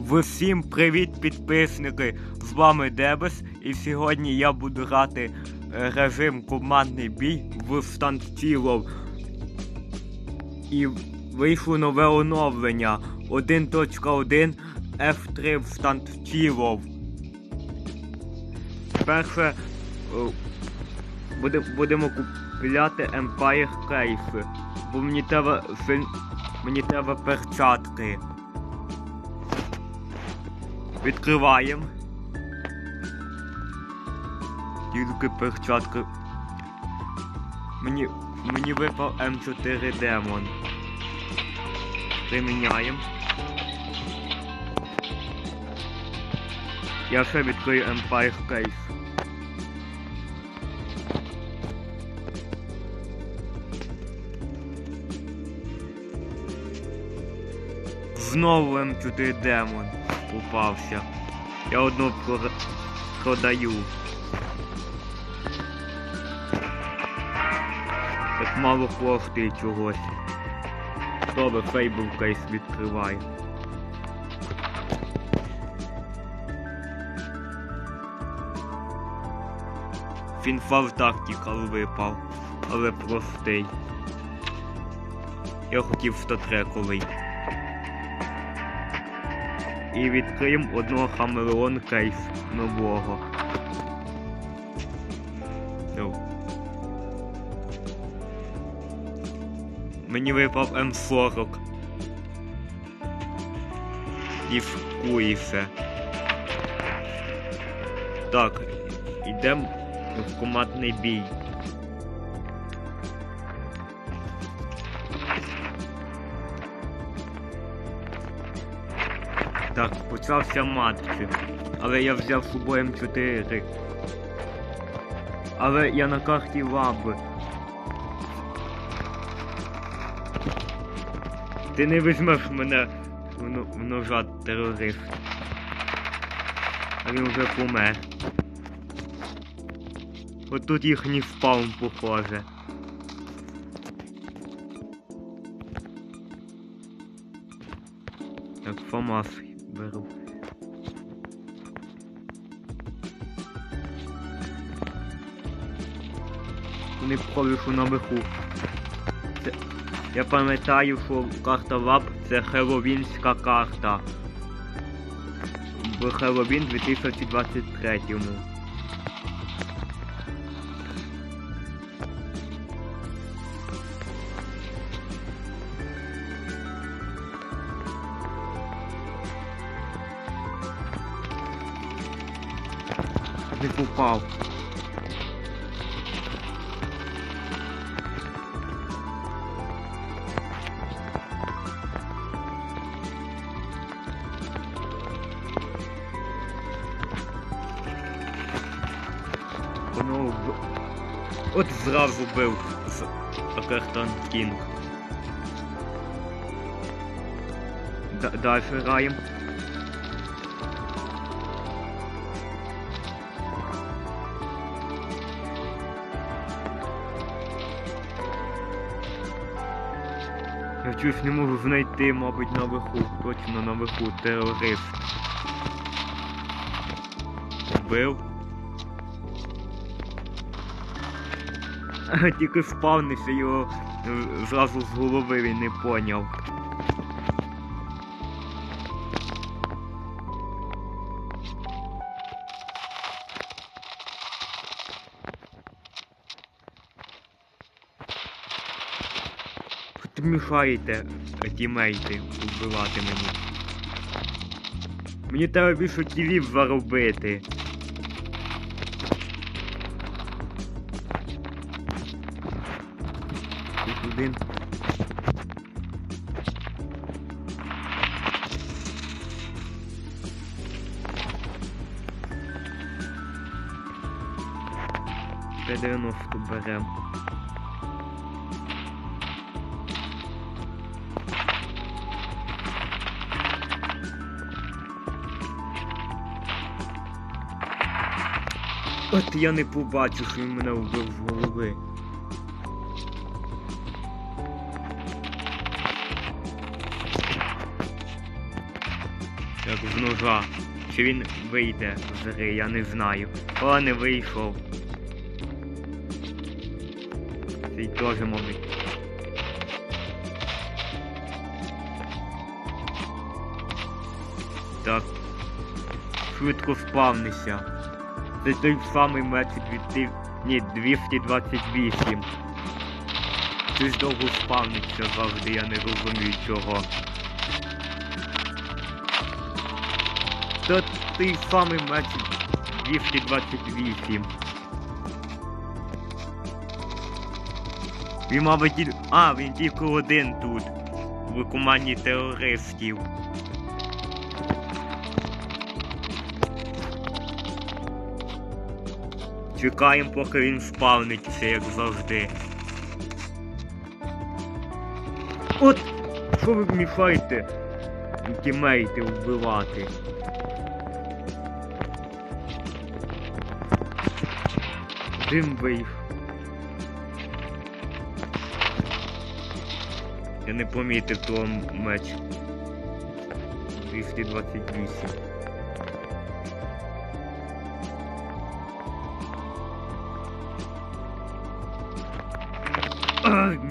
Всім привіт, підписники! З вами Дебес, і сьогодні я буду грати е, режим командний бій в Стантілов. І вийшло нове оновлення 1.1 F3 в Стантілов. Перше е, буде, будемо купляти Empire кейси, бо мені треба мені треба перчатки. Відкриваємо. Тільки перчатки. Мені. Мені випав М4 Демон. Приміняємо. Я ще відкрию Empire Case. Знову М4 Демон упався. Я одну продаю. Так мало коштує чогось. Добре, Фейбл кейс відкриває. Фінфал тактикал випав, але простий. Я хотів статрековий. І відкриємо одного Хамелеон кейс нового. Мені випав М40. І. Так, йдемо в командний бій. Так, почався матч. Але я взяв з собою М4. Але я на карті лаби. Ти не візьмеш мене в, в ножа терорист. А він вже помер. От тут їхній спаун похоже. Так, ФАМАС беру. Не входять що наверху. Це... Я пам'ятаю, що карта ВАП це хеловінська карта. В Хеловін 2023 Не попав. Воно в... От зразу бив з Акертон Кінг. Далі граємо. Чогось не можу знайти, мабуть, наверху. Точно на виху. терорист. Вбив. Тільки спавнився його е, зразу з голови він не поняв. Тут мішаєте тімейти вбивати мені. Мені треба більше кілів заробити. Тут один. Т-90 берем. От я не побачив, що він мене вбив з голови. Як з ножа. Чи він вийде з гри, я не знаю. О, не вийшов. Цей теж, мабуть. Так. Швидко спавнися. Це той самий меч від ти... Ні, 228. Щось довго спавниться завжди, я не розумію чого. Та той самий меч 228. Він, мабуть, А, він тільки один тут. В команді терористів. Чекаємо, поки він спавниться, як завжди. От! Що ви мішаєте? Тімейти вбивати? Дим вийшов. Я не помітив того меч. 228.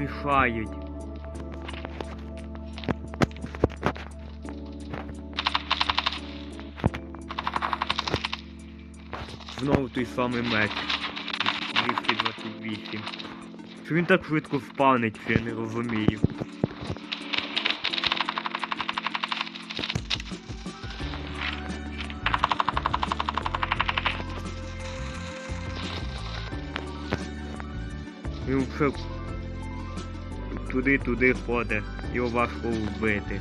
Мішають. Знову той самий меч. 228. Що він так швидко спавнить, я не розумію. Він вже туди-туди ходить, його важко вбити.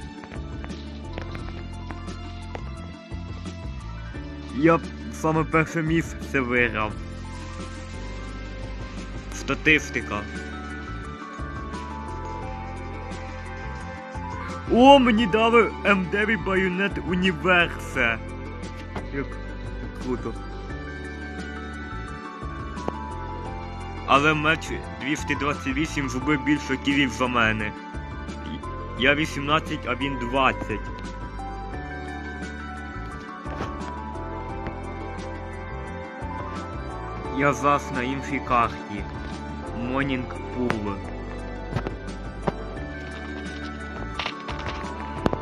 Я саме перше місце виграв. Статистика. О, мені дали М9 байонет Універсе. Як круто. Але меч 228 зробив більше кілів за мене. Я 18, а він 20. Я зас на іншій карті. Монінг Пул.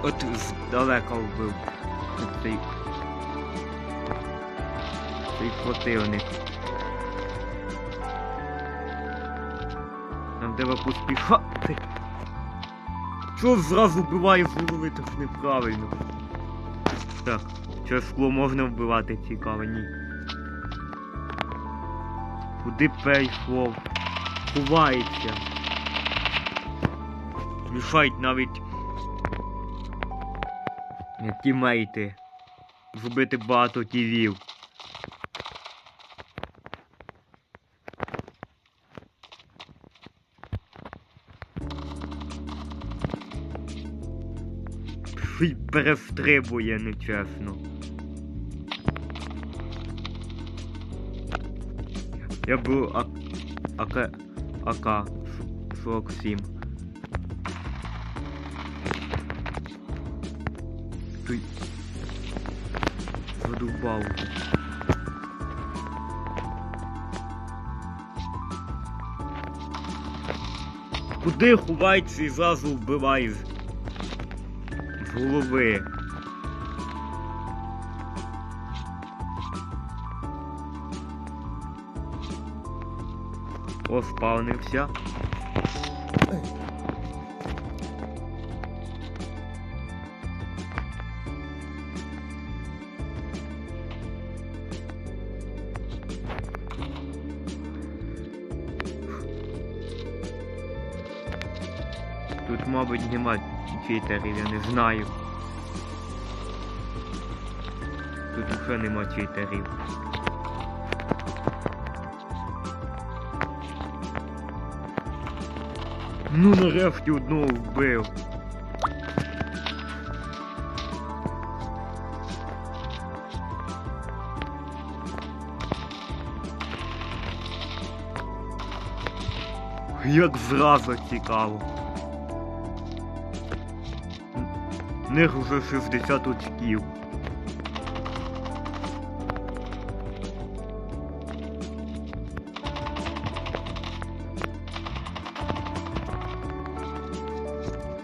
От здалека вбив цей. Цей противник. Нам треба поспішати. Що зразу вбиває голови, так неправильно. Так, через скло можна вбивати цікаво, ні. Куди перейшов? Ховається. Мішають навіть тімейти. Зробити багато Фій перестрибує нечесно. Я беру А... АК... АК 47. Ти... Задубав. Куди ховається і зразу вбиває з... з голови? О, Тут, мабуть, нема читерів, я не знаю. Тут вже нема читерів. Ну нарешті одного вбив. Як зразу цікаво. них вже 60 очків.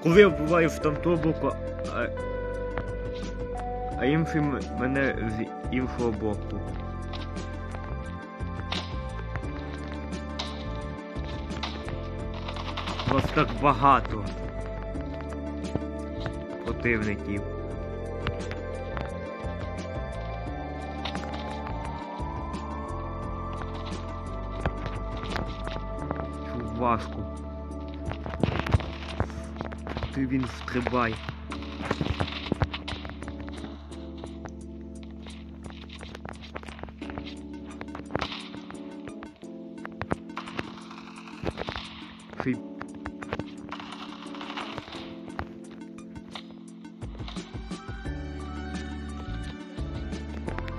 Коли я буваю в там то боку, а, а інші мене з іншого боку. Вас так багато противників. Чувашку. Ти він стрибай.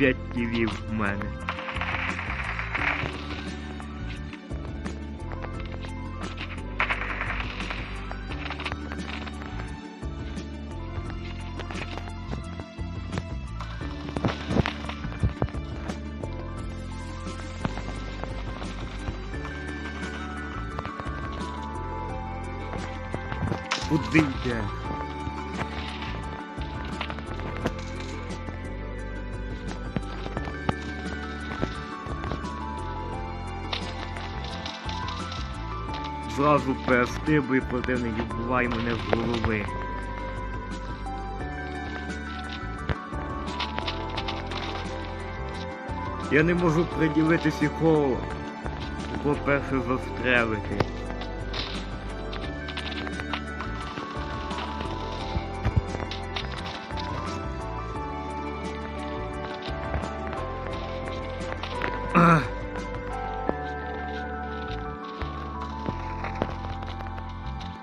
П'ять ківів в мене. Куди йде? Зразу перестибуй противник і вбиває мене з голови. Я не можу приділитися кого, кого перше застрелити.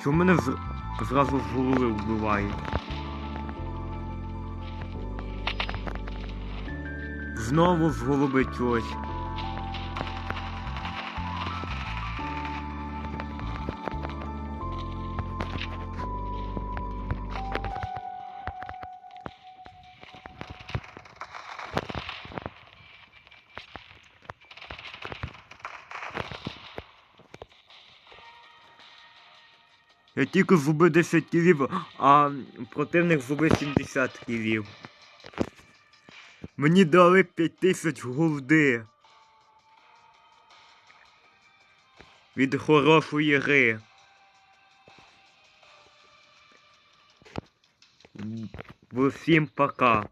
Чому мене з... зразу з голови вбиває? Знову з голови чогось. Я тільки зубив 10 кілів, а противник зубив 70 кілів. Мені дали 5000 голди. Від хорошої гри. Всім пока.